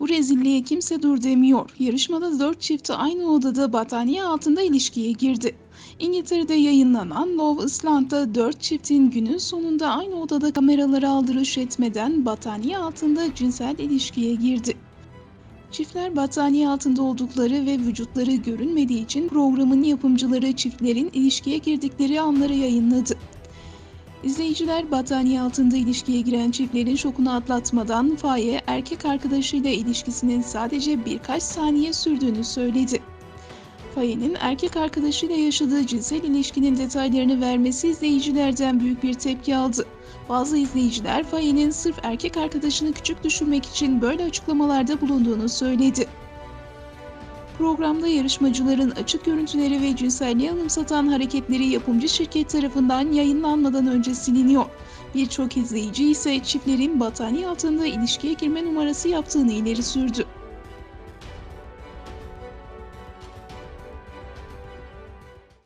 Bu rezilliğe kimse dur demiyor. Yarışmada dört çifti aynı odada battaniye altında ilişkiye girdi. İngiltere'de yayınlanan Love Island'da dört çiftin günün sonunda aynı odada kameralara aldırış etmeden battaniye altında cinsel ilişkiye girdi. Çiftler battaniye altında oldukları ve vücutları görünmediği için programın yapımcıları çiftlerin ilişkiye girdikleri anları yayınladı. İzleyiciler battaniye altında ilişkiye giren çiftlerin şokunu atlatmadan Faye erkek arkadaşıyla ilişkisinin sadece birkaç saniye sürdüğünü söyledi. Faye'nin erkek arkadaşıyla yaşadığı cinsel ilişkinin detaylarını vermesi izleyicilerden büyük bir tepki aldı. Bazı izleyiciler Faye'nin sırf erkek arkadaşını küçük düşürmek için böyle açıklamalarda bulunduğunu söyledi. Programda yarışmacıların açık görüntüleri ve cinselliği anımsatan hareketleri yapımcı şirket tarafından yayınlanmadan önce siliniyor. Birçok izleyici ise çiftlerin battaniye altında ilişkiye girme numarası yaptığını ileri sürdü.